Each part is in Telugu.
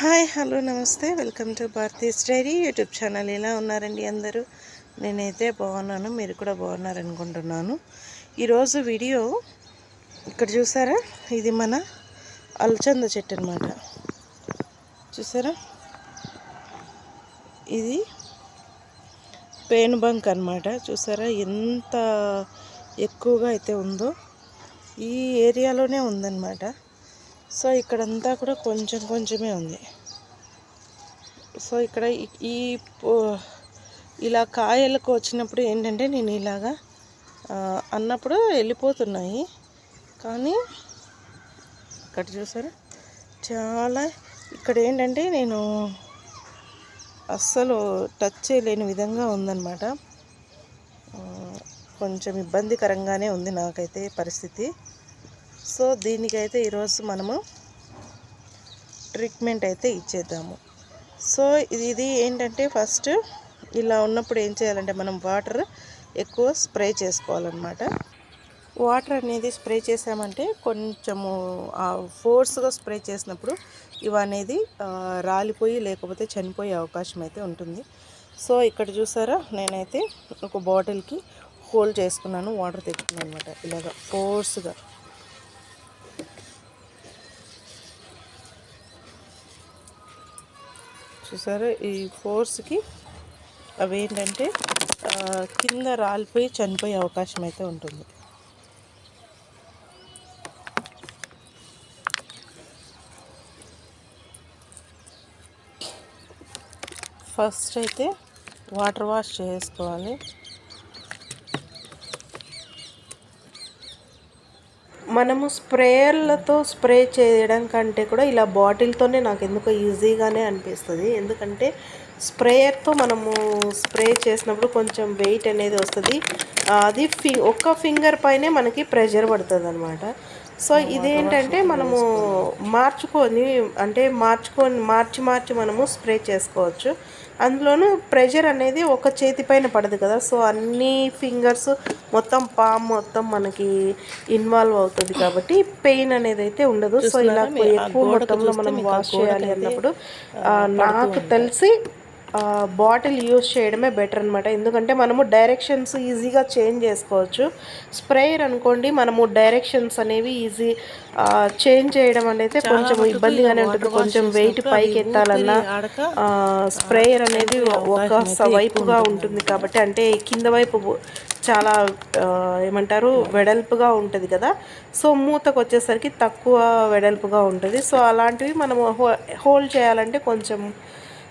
హాయ్ హలో నమస్తే. Welcome to Bharathi diary YouTube channel. ఎలా ఉన్నారండి అందరూ? నేనైతే బాగున్నాను మీరు కూడా బాగున్నారనుకుంటున్నాను. ఈరోజు వీడియో ఇక్కడ చూసారా? ఇది మన అల్చంద చెట్టు అనమాట చూసారా? ఇది పేనుబంక్ అనమాట చూసారా? ఎంత ఎక్కువగా అయితే ఉందో ఈ ఏరియాలోనే ఉందన్నమాట. సో ఇక్కడంతా కూడా కొంచెం కొంచెమే ఉంది. సో ఇక్కడ ఈ- ఈ ఇలా కాయలకు వచ్చినప్పుడు ఏంటంటే నేను ఇలాగా అన్నప్పుడు వెళ్ళిపోతున్నాయి. కానీ ఇక్కడ చూసారా? చాలా ఇక్కడ ఏంటంటే నేను అస్సలు టచ్ చేయలేని విధంగా ఉందన్నమాట. కొంచెం ఇబ్బందికరంగానే ఉంది నాకైతే పరిస్థితి. సో దీనికైతే ఈరోజు మనము ట్రీట్మెంట్ అయితే ఇచ్చేద్దాము. సో ఇది ఇది ఏంటంటే ఫస్ట్ ఇలా ఉన్నప్పుడు ఏం చేయాలంటే మనం వాటర్ ఎక్కువ స్ప్రే చేసుకోవాలన్నమాట. వాటర్ అనేది స్ప్రే చేసామంటే కొంచెము ఫోర్స్గా స్ప్రే చేసినప్పుడు ఇవి అనేది రాలిపోయి లేకపోతే చనిపోయే అవకాశం అయితే ఉంటుంది. సో ఇక్కడ చూసారా నేనైతే ఒక బాటిల్కి హోల్డ్ చేసుకున్నాను వాటర్ తెచ్చుకున్నాను అనమాట ఇలాగ ఫోర్స్గా. చూసారా? ఈ ఫోర్స్కి అవి ఏంటంటే కింద రాలిపోయి చనిపోయే అవకాశం అయితే ఉంటుంది. ఫస్ట్ అయితే వాటర్ వాష్ చేసుకోవాలి. మనము స్ప్రేయర్లతో స్ప్రే చేయడం కంటే కూడా ఇలా బాటిల్తోనే నాకు ఎందుకో ఈజీగానే అనిపిస్తుంది. ఎందుకంటే స్ప్రేయర్తో మనము స్ప్రే చేసినప్పుడు కొంచెం వెయిట్ అనేది వస్తుంది. అది ఫి ఒక్క ఫింగర్ పైనే మనకి ప్రెషర్ పడుతుంది అనమాట సో ఇదేంటంటే మనము మార్చుకొని అంటే మార్చుకొని మార్చి మార్చి మనము స్ప్రే చేసుకోవచ్చు. అందులోనూ ప్రెషర్ అనేది ఒక చేతి పైన పడదు కదా. సో అన్ని ఫింగర్స్ మొత్తం పామ్ మొత్తం మనకి ఇన్వాల్వ్ అవుతుంది కాబట్టి పెయిన్ అనేది అయితే ఉండదు. సో ఇలా ఎక్కువ మొత్తంలో మనం వాష్ చేయాలి అన్నప్పుడు నాకు తెలిసి బాటిల్ యూస్ చేయడమే బెటర్ అనమాట ఎందుకంటే మనము డైరెక్షన్స్ ఈజీగా చేంజ్ చేసుకోవచ్చు. స్ప్రేయర్ అనుకోండి మనము డైరెక్షన్స్ అనేవి ఈజీ చేంజ్ చేయడం అనేది కొంచెం ఇబ్బందిగానే ఉంటుంది. కొంచెం వెయిట్ పైకి ఎత్తాలన్నా స్ప్రేయర్ అనేది ఒక వైపుగా ఉంటుంది. కాబట్టి అంటే కింద వైపు చాలా ఏమంటారు వెడల్పుగా ఉంటుంది కదా. సో మూతకు వచ్చేసరికి తక్కువ వెడల్పుగా ఉంటుంది. సో అలాంటివి మనము హోల్డ్ చేయాలంటే కొంచెం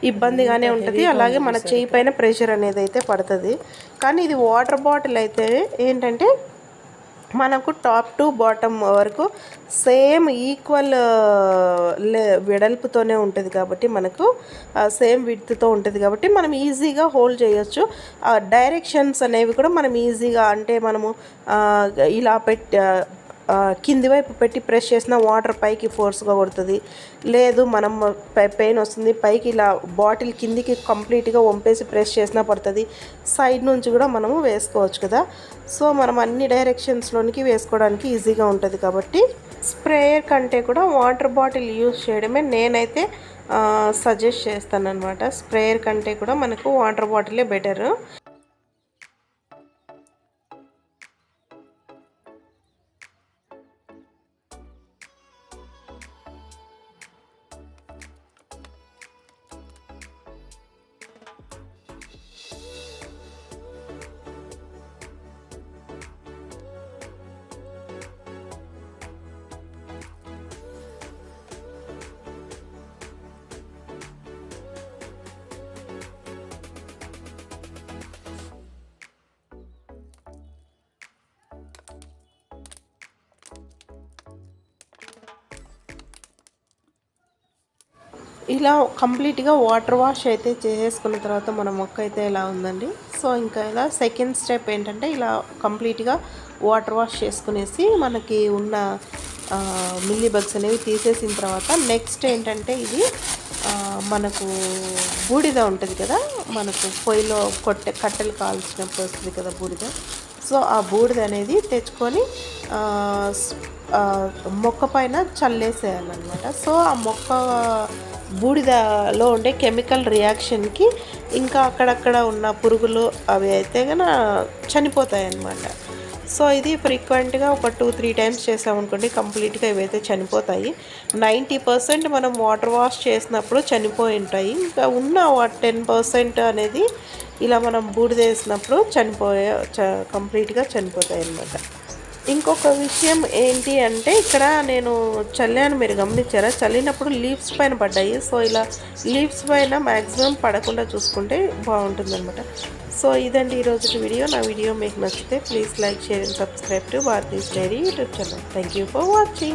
ఇబ్బందిగానే ఉంటుంది. అలాగే మన చేయి పైన ప్రెషర్ అనేది అయితే పడుతుంది. కానీ ఇది వాటర్ బాటిల్ అయితే ఏంటంటే మనకు టాప్ టు బాటమ్ వరకు సేమ్ ఈక్వల్ వెడల్పుతోనే ఉంటుంది కాబట్టి మనకు సేమ్ విడ్త్తో ఉంటుంది కాబట్టి మనం ఈజీగా హోల్డ్ చేయొచ్చు. డైరెక్షన్స్ అనేవి కూడా మనం ఈజీగా అంటే మనము ఆ, ఇలా పెట్టి కింది వైపు పెట్టి ప్రెస్ చేసిన వాటర్ పైకి ఫోర్స్గా కొడుతుంది. లేదు మనం పెయిన్ వస్తుంది. పైకి ఇలా బాటిల్ కిందికి కంప్లీట్గా వంపేసి ప్రెస్ చేసినా పడుతుంది. సైడ్ నుంచి కూడా మనము వేసుకోవచ్చు కదా. సో మనం అన్ని డైరెక్షన్స్లోనికి వేసుకోవడానికి ఈజీగా ఉంటుంది కాబట్టి స్ప్రేయర్ కంటే కూడా వాటర్ బాటిల్ యూస్ చేయడమే నేనైతే సజెస్ట్ చేస్తాను అనమాట స్ప్రేయర్ కంటే కూడా మనకు వాటర్ బాటిలే బెటరు ఇలా కంప్లీట్గా వాటర్ వాష్ అయితే చేసేసుకున్న తర్వాత మన మొక్క అయితే ఇలా ఉందండి? సో ఇంకా ఇలా సెకండ్ స్టెప్ ఏంటంటే ఇలా కంప్లీట్గా వాటర్ వాష్ చేసుకునేసి మనకి ఉన్న మిల్లీ బగ్స్ అనేవి తీసేసిన తర్వాత నెక్స్ట్ ఏంటంటే ఇది మనకు బూడిద ఉంటుంది కదా? మనకు పొయ్యిలో కొట్టె కట్టెలు కాల్చినప్పుడు వస్తుంది కదా బూడిద? సో ఆ బూడిద అనేది తెచ్చుకొని మొక్క పైన చల్లేసేయాలన్నమాట. సో ఆ మొక్క బూడిదలో ఉండే కెమికల్ రియాక్షన్కి ఇంకా అక్కడక్కడ ఉన్న పురుగులు అవి అయితే కనుక చనిపోతాయి అన్నమాట సో ఇది ఫ్రీక్వెంట్గా ఒక టూ త్రీ టైమ్స్ చేసామనుకోండి కంప్లీట్గా ఇవైతే చనిపోతాయి. నైంటీ పర్సెంట్ మనం వాటర్ వాష్ చేసినప్పుడు చనిపోయి ఉంటాయి. ఇంకా ఉన్న టెన్ పర్సెంట్ అనేది ఇలా మనం బూడిదేసినప్పుడు చనిపోయే చ కంప్లీట్గా చనిపోతాయి అన్నమాట ఇంకొక విషయం ఏంటి అంటే ఇక్కడ నేను చల్లాను మీరు గమనించారా? చల్లినప్పుడు లీవ్స్ పైన పడ్డాయి. సో ఇలా లీవ్స్ పైన మ్యాక్సిమం పడకుండా చూసుకుంటే బాగుంటుందన్నమాట. సో ఇదండి ఈరోజు వీడియో. నా వీడియో మీకు నచ్చితే please like share and subscribe to Bharathi's diary YouTube channel. Thank you for watching